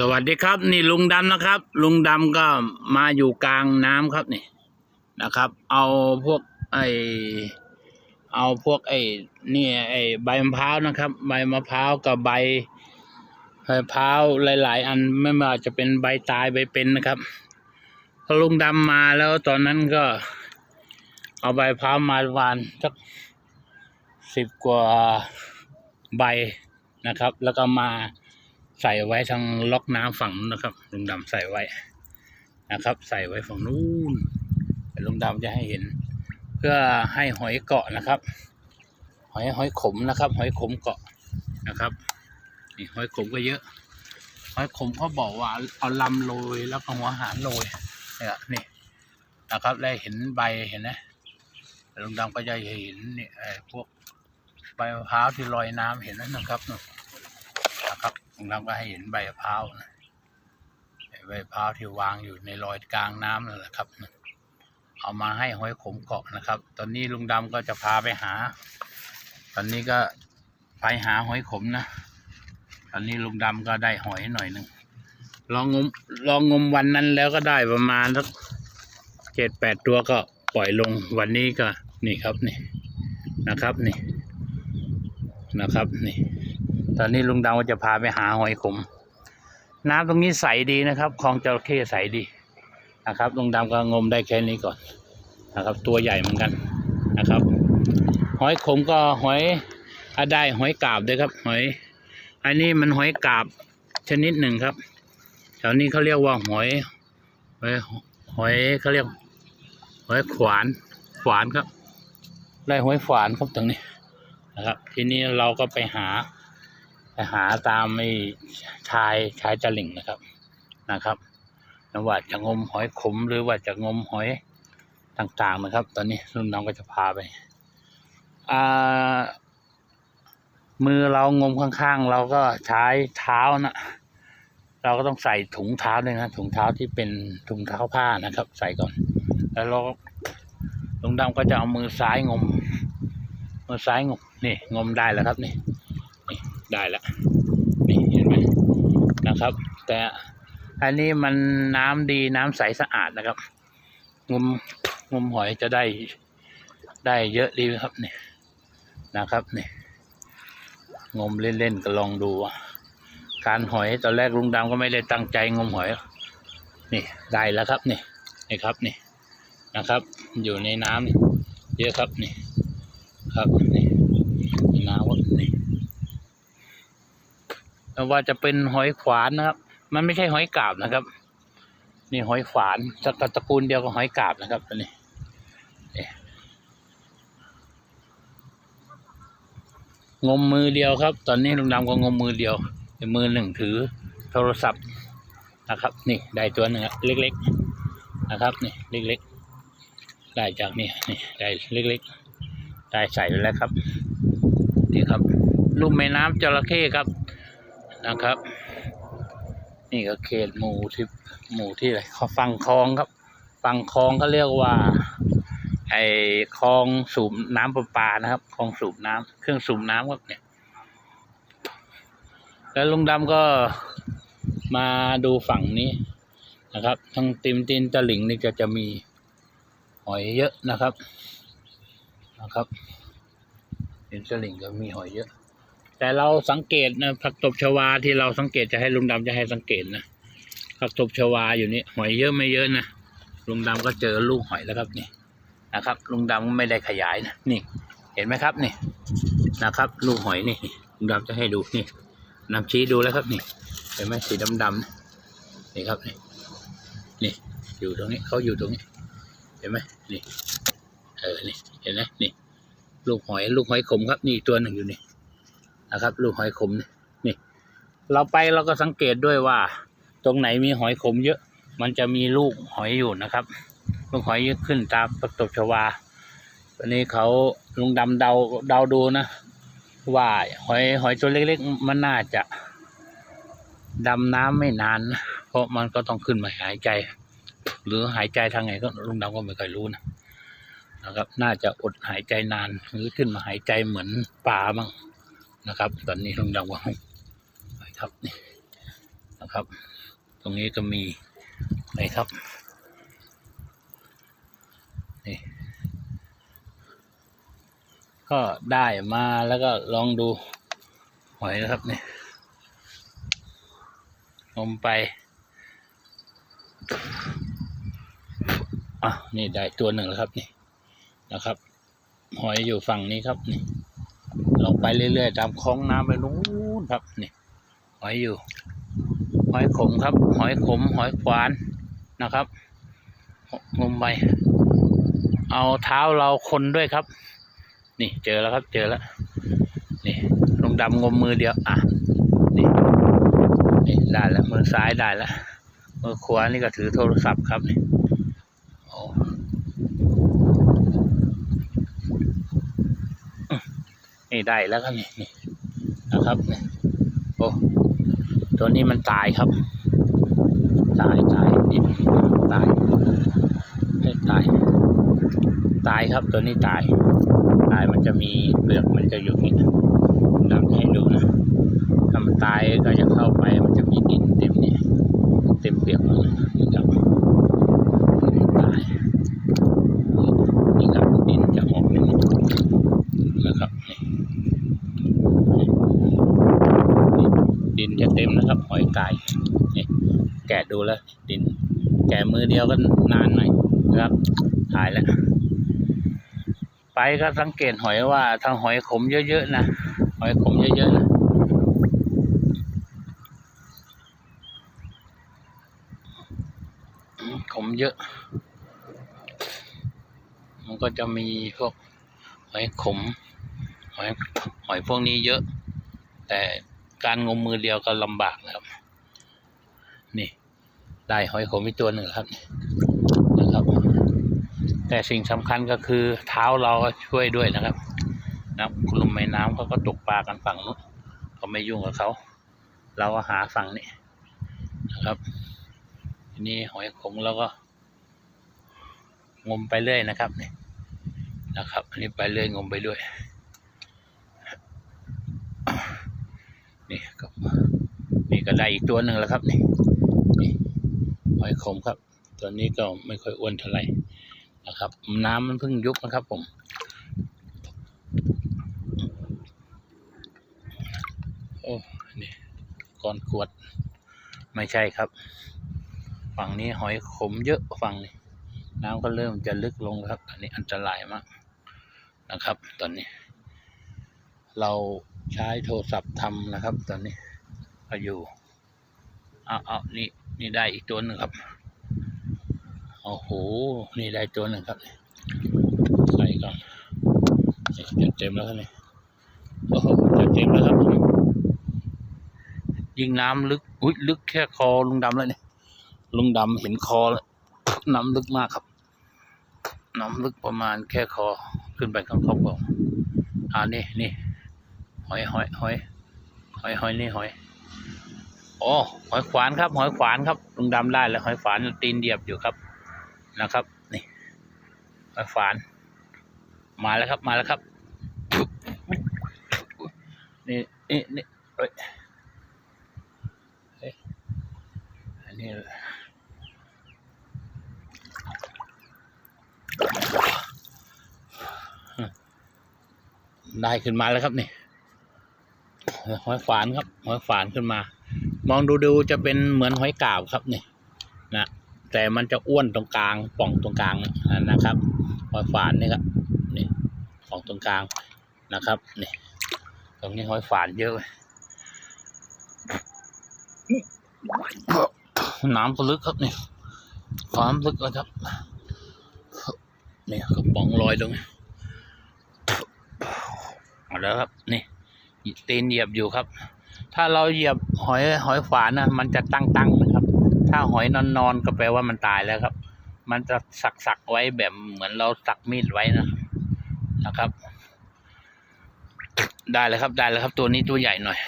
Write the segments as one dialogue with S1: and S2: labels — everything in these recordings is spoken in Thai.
S1: สวัสดีครับ นี่ลุงดำนะครับ ลุงดำก็มาอยู่กลางน้ำครับนี่นะครับ เอาพวกไอเอาพวกไอ้นี่ไอ้ใบมะพร้าวนะครับ ใบมะพร้าวกับใบใบมะพร้าวหลาย ๆ อันไม่ว่าจะเป็นใบตายใบเป็นนะครับพอลุงดำมาแล้วตอนนั้นก็ เอาใบมะพร้าวมาวานสักสิบกว่าใบนะครับ แล้วก็มา ใส่ไว้ทางล็อกน้ำฝั่งนู้นนะครับลุงดำใส่ไว้นะครับ ใส่ไว้ฝั่งนู้นเดี๋ยวลุงดำจะให้เห็น เพื่อให้หอยเกาะนะครับ หอยหอยขมนะครับ หอยขมเกาะนะครับนี่หอยขมก็เยอะ หอยขมเขาบอกว่าเอาลำโรยแล้วก็หัวหางโรยเนี่ยนี่นะครับได้เห็นใบเห็นไหมลุงดำก็จะเห็นนี่ไอพวกใบมะพร้าวที่ลอยน้ำเห็นนั่นนะครับ นู่นนะครับลุงดำก็ให้เห็นใบมะพร้าวนะใบมะพร้าวที่วางอยู่ในรอยกลางน้ำนั่นแหละครับเอามาให้หอยขมเกาะนะครับ ตอนนี้ลุงดำก็จะพาไปหา ตอนนี้ก็ไปหาหอยขมนะ ตอนนี้ลุงดำก็ได้หอยหน่อยหนึ่งลองงมลองงมวันนั้นแล้วก็ได้ประมาณสักเจ็ดแปดตัวก็ปล่อยลงวันนี้ก็นี่ครับนี่นะครับนี่นะครับนี่ ตอนนี้ลุงดำก็จะพาไปหาหอยขม น้ำตรงนี้ใสดีนะครับคลองจระเข้ใสดีนะครับลุงดำก็งมได้แค่นี้ก่อนนะครับ ตัวใหญ่เหมือนกันนะครับ หอยขมก็หอยอได้หอยกาบด้วยครับ หอย อันนี้มันหอยกาบชนิดหนึ่งครับแถวนี้เขาเรียกว่าหอยหอยหอยเขาเรียกหอยขวานขวานครับ ได้หอยขวานครับตรงนี้นะครับ ทีนี้เราก็ไปหา ไปหาตามไอ้ชายชายตะลิ่งนะครับนะครับไม่ว่าจะงมหอยขมหรือว่าจะงมหอยต่างๆนะครับ ตอนนี้ลุงน้องก็จะพาไปอ่ามือเรางมข้างๆ เราก็ใช้เท้านะเราก็ต้องใส่ถุงเท้าด้วยนะถุงเท้าที่เป็นถุงเท้าผ้านะครับ ใส่ก่อน แล้วเราลุงดำก็จะเอามือซ้ายงมมือซ้ายงมนี่งมได้แล้วครับนี่ ได้แล้วนี่เห็นไหมนะครับ แต่อันนี้มันน้ำดีน้ำใสสะอาดนะครับ งมงมหอยจะได้ได้เยอะดีครับนี่นะครับนี่งมเล่นๆก็ลองดูการหอยตอนแรกลุงดำก็ไม่ได้ตั้งใจงมหอย นี่ได้แล้วครับนี่นี่ครับนี่นะครับ อยู่ในน้ำเยอะครับนี่ ครับนี่น้ำครับนี่ ไม่ ว่าจะเป็นหอยขวานนะครับ มันไม่ใช่หอยกาบนะครับ นี่หอยขวานตระตระกูลเดียวกับหอยกาบนะครับตัวนี้งมมือเดียวครับ ตอนนี้ลุงดำก็งมมือเดียวมือหนึ่งถือโทรศัพท์นะครับ นี่ได้ตัวหนึ่งเล็กๆนะครับ นี่เล็กๆ ได้จากนี่นี่ได้เล็กๆ ได้ใส่ไปแล้วครับ นี่ครับลุ่มแม่น้ำจระเข้ครับ นะครับ นี่ก็เขตหมู่ที่หมู่ที่อะไรเขาฟังคลองครับ ฟังคลองเขาเรียกว่า ไอคลองสูบน้ำประปานะครับคลองสูบน้ำเครื่องสูบน้ำครับเนี่ย แล้วลุงดำก็มาดูฝั่งนี้นะครับ ทั้งติมตินตะหลิงนี่ก็จะมีหอยเยอะนะครับนะครับติมตะหลิงก็มีหอยเยอะ แต่เราสังเกตนะผักตบชวาที่เราสังเกตจะให้ลุงดำจะให้สังเกตนะผักตบชวาอยู่นี่หอยเยอะไม่เยอะนะลุงดำก็เจอลูกหอยแล้วครับนี่นะครับ ลุงดำไม่ได้ขยายนะนี่ เห็นไหมครับนี่นะครับ ลูกหอยนี่ลุงดำจะให้ดูนี่นำชี้ดูแล้วครับนี่ เห็นไหมสีดำๆนี่ครับนี่นี่อยู่ตรงนี้เขาอยู่ตรงนี้ เห็นไหมนี่เออนี่เห็นไหมนี่ ลูกหอย ลูกหอยขมครับ นี่ตัวหนึ่งอยู่นี่ นะครับ ลูกหอยขมนี่นี่ เราไปเราก็สังเกตด้วยว่า ตรงไหนมีหอยขมเยอะ มันจะมีลูกหอยอยู่นะครับ ลูกหอยเยอะขึ้นตามประตบชวาตอนนี้เขาลุงดำเดาเดาดูนะ ว่าหอยหอยตัวเล็กๆ มันน่าจะดำน้ำไม่นานนะเพราะมันก็ต้องขึ้นมาหายใจ หรือหายใจทางไหนก็ลุงดำก็ไม่เคยรู้นะนะครับ น่าจะอดหายใจนาน หรือขึ้นมาหายใจเหมือนปลาบ้าง นะครับ ตอนนี้ลงดำว่าไปครับนี่นะครับ ตรงนี้ก็มีไหนครับนี่ก็ได้มาแล้วก็ลองดูหอยนะครับนี่งมไปอะนี่ได้ตัวหนึ่งแล้วครับนี่นะครับ หอยอยู่ฝั่งนี้ครับนี่ ลงไปเรื่อยๆตามคลองน้ำไปนู้นครับนี่หอยอยู่ หอยขมครับ หอยขม หอยขวานนะครับงมไปเอาเท้าเราคนด้วยครับ นี่เจอแล้วครับ เจอแล้วนี่ลงดำงมมือเดียวอะนี่นี่ได้แล้วมือซ้ายได้แล้วมือขวานี่ก็ถือโทรศัพท์ครับนี่โอ้อื้อ นี่ได้แล้วครับนี่นี่นะครับนี่โอ้ตัวนี้มันตายครับ ตายตายนี่ตายให้ตาย ตายครับตัวนี้ตาย ตายมันจะมีเปลือกมันจะอยู่นี่ดำให้ดูนะถ้ามันตายก็จะเข้าไปมันจะมีดินเต็มเนี่ยเต็มเปลือกเลยนี่ครับนี่ตายนี่ครับดินจะออกนี่นะครับนี่ดินจะ เต็มนะครับหอยตายนี่แกะดูแล้วดิน แกะมือเดียวก็นานหน่อยนะครับถ่ายแล้ว ไปก็สังเกตหอยว่าทางหอยขมเยอะๆนะหอยขมเยอะๆนะขมเยอะ มันก็จะมีพวกหอยขมหอยหอยพวกนี้เยอะ แต่ การงมมือเดียวก็ลำบากนะครับ นี่ ได้หอยขมอีกตัวหนึ่งครับนะครับ แต่สิ่งสำคัญก็คือเท้าเราก็ช่วยด้วยนะครับนะคุณลุงแม่น้ำเขาก็ตกปลากันฝั่งนู้นเขาไม่ยุ่งกับเขาเราก็หาฝั่งนี้นะครับทีนี้หอยขมเราก็งมไปเรื่อยนะครับนี่นะครับ อันนี้ไปเรื่อยงมไปด้วย นี่ก็นี่ก็ได้อีกตัวหนึ่งแล้วครับนี่นี่หอยขมครับ ตัวนี้ก็ไม่ค่อยอ้วนเท่าไหร่นะครับ น้ำมันเพิ่งยุบนะครับ ผมโอ้นี่ก้อนขวด ไม่ใช่ครับ ฝั่งนี้หอยขมเยอะฝั่งนี้น้ำก็เริ่มจะลึกลงครับ อันนี้อันตรายมากนะครับ ตอนนี้ เรา ใช้โทรศัพท์ทำนะครับ ตอนนี้ก็อยู่เอาเอานี่นี่ได้อีกตัวหนึ่งครับโอ้โหนี่ได้ตัวหนึ่งครับใส่ก่อนนี่จะเต็มแล้วครับนี่โอ้โหจะเต็มแล้วครับยิงน้ำลึกอุ้ยลึกแค่คอลุงดำแล้วเนี่ยลุงดำเห็นคอแล้วน้ำลึกมากครับ น้ำลึกประมาณแค่คอขึ้นไปข้างขอบผมอ่านี่นี่ หอยหอยหอยหอยหอยนี่หอยโอ้หอยขวานครับ หอยขวานครับลุงดำได้แล้วหอยขวานตีนเดียบอยู่ครับนะครับ นี่หอยฝาน มาแล้วครับมาแล้วครับนี่นี่นี่เอ้ยเอ้ยอันนี้ได้ขึ้นมาแล้วครับนี่ หอยฝานครับ หอยฝานขึ้นมา มองดูดูจะเป็นเหมือนหอยกาบครับนี่นะแต่มันจะอ้วนตรงกลางป่องตรงกลางนะครับ หอยฝานนี่ครับนี่ป่องตรงกลางนะครับนี่ตรงนี้หอยฝานเยอะน้ำก็ลึกครับนี่ความลึกนะครับนี่กระป๋องลอยตรงนี้เอาแล้วครับนี่ ตีนเหยียบอยู่ครับ ถ้าเราเหยียบหอยหอยฝานนะมันจะตั้งๆนะครับ ถ้าหอยนอนๆก็แปลว่ามันตายแล้วครับ มันจะสักสักไว้แบบเหมือนเราสักมีดไว้นะนะครับ ได้แล้วครับได้แล้วครับ ตัวนี้ตัวใหญ่หน่อย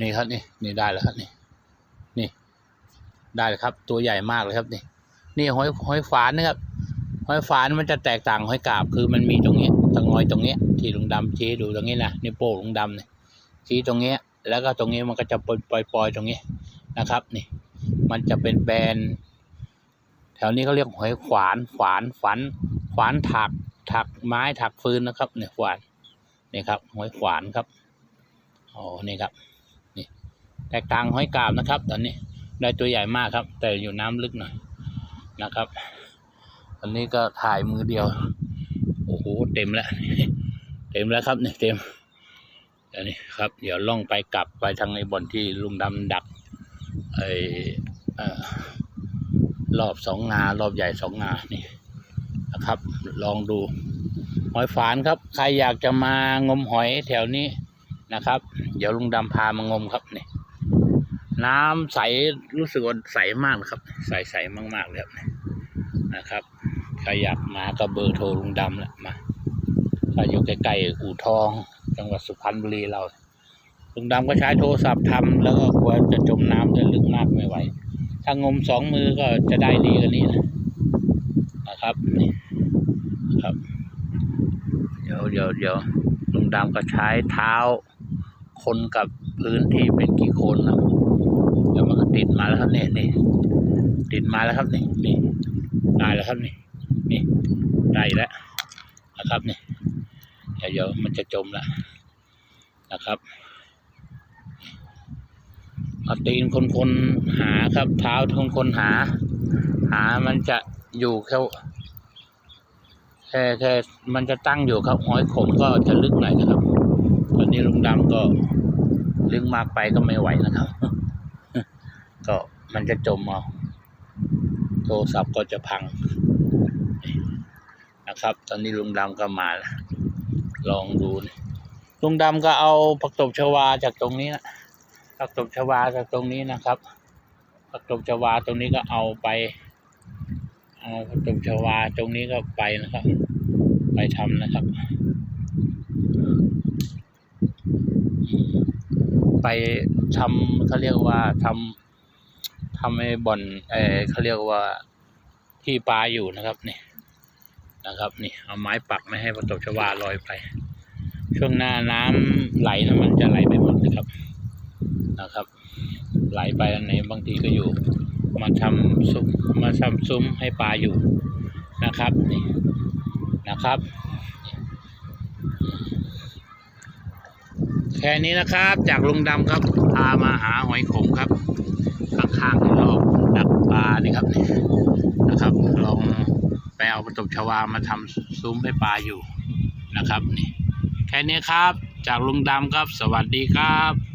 S1: นี่ครับนี่นี่ได้แล้วครับนี่ นี่ ได้แล้วครับ ตัวใหญ่มากเลยครับนี่ นี่หอยหอยฝานนะครับหอยฝานมันจะแตกต่างหอยกาบคือมันมีตรงนี้ตรงงอยตรงนี้ ที่ลุงดำชี้ดูตรงนี้นะนี่วโป้ลุงดำเนี่ยชี้ตรงเนี้ยแล้วก็ตรงนี้มันก็จะปล่อยปล่อยๆตรงนี้นะครับนี่มันจะเป็นแบนแถวนี้เขาเรียกหอยขวานขวานฝันขวานถักถักไม้ถักฟืนนะครับเนี่ยขวานนี่ครับหอยขวานครับโอ้นี่ครับนี่แตกต่างหอยกาบนะครับ ตอนนี้ได้ตัวใหญ่มากครับ แต่อยู่น้ำลึกหน่อยนะครับ อันนี้ก็ถ่ายมือเดียว โอ้โห เต็มแล้ว เต็มแล้วครับเนี่ยเต็มเดี๋ยวนี้ครับ เดี๋ยวล่องไปกลับไปทางในบ่อนที่ลุงดำดักไอเอ่อรอบสองงารอบใหญ่สองงานี่นะครับ ลองดู หอยฝานครับ ใครอยากจะมางมหอยแถวนี้นะครับ เดี๋ยวลุงดำพามางมครับนี่น้ำใสรู้สึกว่าใสมากครับ ใสใสมากๆเลยนะครับ ใครอยากมาก็เบอร์โทรลุงดำแหละมา ถ้าอยู่ใกล้ๆอู่ทอง จังหวัดสุพรรณบุรีเราลุงดำก็ใช้โทรศัพท์ทำแล้วก็กลัวจะจมน้ำจะลึกมากไม่ไหว ถ้างมสองมือก็จะได้ดีกว่านี้นะนะครับนี่ครับ เดี๋ยวเดี๋ยวเดี๋ยวลุงดำก็ใช้เท้า คนกับพื้นที่เป็นกี่คนนะเดี๋ยวมันก็ติดมาแล้วครับนี่นี่ติดมาแล้วครับนี่นี่ได้แล้วครับนี่นี่ได้แล้วนะครับนี่ เดี๋ยวเดี๋ยวมันจะจมแล้วนะครับเอาตีนคนคนๆหาครับ เท้าคนคนๆหา หามันจะอยู่แค่แค่แค่มันจะตั้งอยู่ครับหอยขมก็จะลึกหน่อยนะครับ ตอนนี้ลุงดำก็ลึกมากไปก็ไม่ไหวนะครับ ก็มันจะจมเอาโทรศัพท์ก็จะพังนะครับ ตอนนี้ลุงดำก็มาแล้ว ลองดูนะลุงดำก็เอาผักตบชวาจากตรงนี้นะผักตบชวาจากตรงนี้นะครับผักตบชวาตรงนี้ก็เอาไป เอาผักตบชวาตรงนี้ก็ไปนะครับ ไปทำนะครับ ไปทำเขาเรียกว่าทำทำให้บ่อนเออเขาเรียกว่าที่ปลาอยู่นะครับเนี่ย นะครับนี่เอาไม้ปักไม่ให้ประตบชวาลอยไป ช่วงหน้าน้ำไหลนะมันจะไหลไปหมดนะครับนะครับ ไหลไปอันไหนบางทีก็อยู่ มาทำซุ้มมาทำซุ้มให้ปลาอยู่นะครับนี่นะครับ แค่นี้นะครับจากลุงดำครับพามาหาหอยขมครับ ข้างๆรอบดักปลานี่ครับนี่นะครับลอง ไปเอาประตบชวามาทำซุ้มให้ปลาอยู่นะครับนี่แค่นี้ครับ จากลุงดำครับ สวัสดีครับ